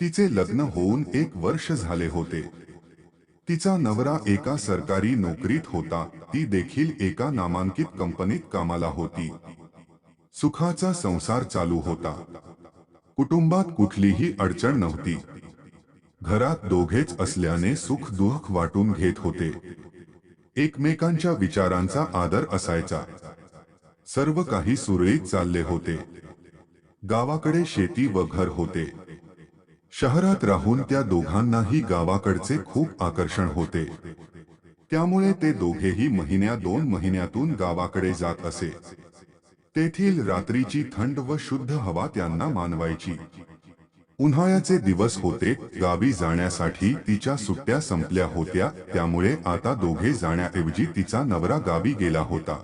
तिचे लग्न होऊन एक वर्ष झाले होते. तिचा नवरा एका सरकारी नोकरीत होता. ती देखील एका नामांकित कंपनीत कामाला होती. सुखाचा संसार चालू होता. कुटुंबात कुठलीही अडचण नव्हती. घरात दोघेच असल्याने सुख दुःख वाटून घेत होते. एकमेकांच्या विचारांचा आदर असायचा. सर्व काही सुरळीत चालले होते. गावाकडे शेती व घर होते. शहरात राहून त्या दोघांनाही गावाकडचे खूप आकर्षण होते. त्यामुळे ते दोघेही महिन्या दोन महिन्यातून गावाकडे जात असे. तेथील रात्रीची थंड व शुद्ध हवा त्यांना मानवायची. उन्हाळ्याचे दिवस होते गावी जाण्यासाठी तिच्या सुट्ट्या संपल्या होत्या त्यामुळे आता दोघे जाण्याऐवजी तिचा नवरा गावी गेला होता.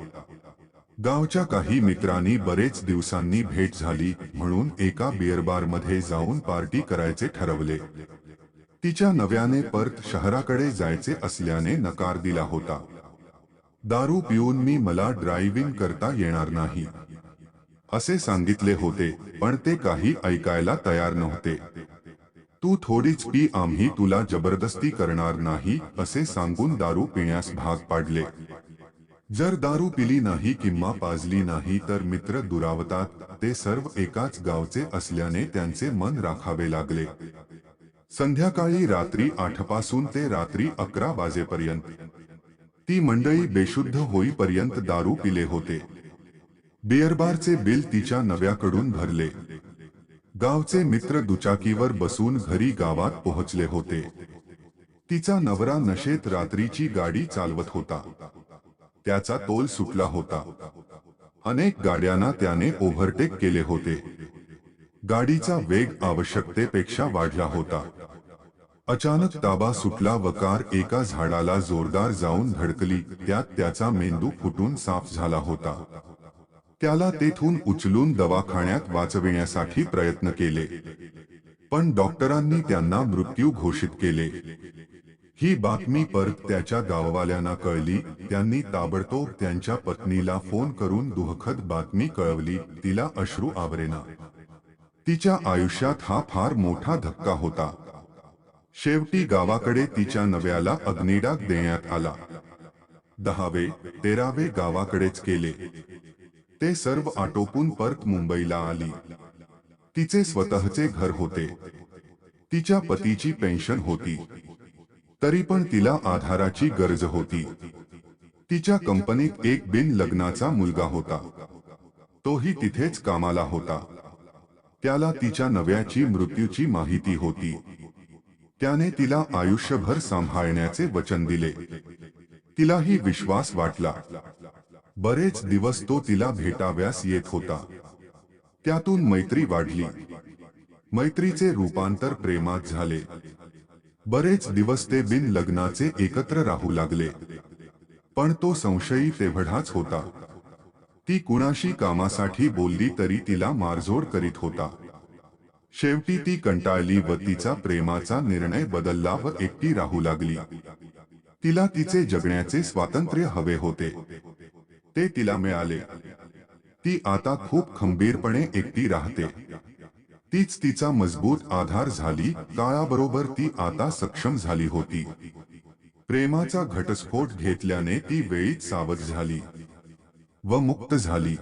गावच्या काही मित्रांनी बरेच दिवसांनी भेट झाली म्हणून एका बिअरबारमध्ये जाऊन पार्टी करायचे ठरवले. तिच्या नव्याने परत शहराकडे जायचे असल्याने नकार दिला होता. दारू पिऊन मी मला ड्रायव्हिंग करता येणार नाही. असे सांगितले होते पण ते काही ऐकायला तयार नव्हते. तू थोडीच पी आम्ही तुला जबरदस्ती करणार नाही असे सांगून दारू पिण्यास भाग पाडले. जर दारू पिली नाही किंवा पाजली नाही तर मित्र दुरावतात ते सर्व एकाच गावचे असल्याने त्यांचे मन राखावे लागले. संध्याकाळी रात्री आठपासून ते रात्री अकरा वाजेपर्यंत. ती मंडळी बेशुद्ध होईपर्यंत दारू पिले होते. बिअरबारचे बिल तिच्या नव्याकडून भरले. गावचे मित्र दुचाकीवर बसून घरी गावात पोहोचले होते. तिचा नवरा नशेत रात्रीची गाडी चालवत होता. त्याचा तोल सुटला होता. अनेक गाड्यांना त्याने ओव्हरटेक केले होते. गाडीचा वेग आवश्यकतेपेक्षा वाढला होता. अचानक ताबा सुटला व कार एका झाडाला जोरदार जाऊन धडकली. त्यात त्याचा मेंदू फुटून साफ झाला होता. त्याला तेथून उचलून दवाखान्यात वाचविण्यासाठी प्रयत्न केले. पण डॉक्टरांनी त्यांना मृत्यू घोषित केले. ही बातमी परत त्याच्या गाववाल्यांना कळली. त्यांनी ताबडतोब त्यांच्या पत्नीला फोन करून दुःखद बातमी कळवली. तिला अश्रू आवरेना. तिच्या आयुष्यात हा फार मोठा धक्का होता. शेवटी गावाकडे तिच्या नव्याला अग्निडाग देण्यात आला. दहावे तेरावे गावाकडेच केले. ते सर्व आटोपून परत मुंबईला आली. तिचे स्वतःचे घर होते. तिच्या पतीची पेन्शन होती. तरी पण तिला आधाराची गरज होती. तिच्या कंपनीत एक बिन लग्नाचा मुलगा होता. तोही तिथेच कामाला होता. त्याला तिच्या नव्याची मृत्यूची माहिती होती. त्याने तिला आयुष्यभर सांभाळण्याचे वचन दिले. तिलाही विश्वास वाटला. बरेच दिवस तो तिला भेटाव्यास येत होता. त्यातून मैत्री वाढली. मैत्रीचे रूपांतर प्रेमात झाले. बरेच दिवस ते बिन लग्नाचे एकत्र राहू लागले. पण तो संशयी तेवढाच होता. ती कुणाशी कामासाठी बोलली तरी तिला मारझोड करीत होता. शेवटी ती कंटाळली व तिचा प्रेमाचा निर्णय बदलला व एकटी राहू लागली. तिला तिचे जगण्याचे स्वातंत्र्य हवे होते. ते तिला मिळाले. ती आता खूप खंबीरपणे एकटी राहते. तीच तिचा मजबूत आधार झाली काळाबरोबर ती आता सक्षम झाली होती. प्रेमाचा घटस्फोट घेतल्याने ती वेळीच सावध झाली व मुक्त झाली.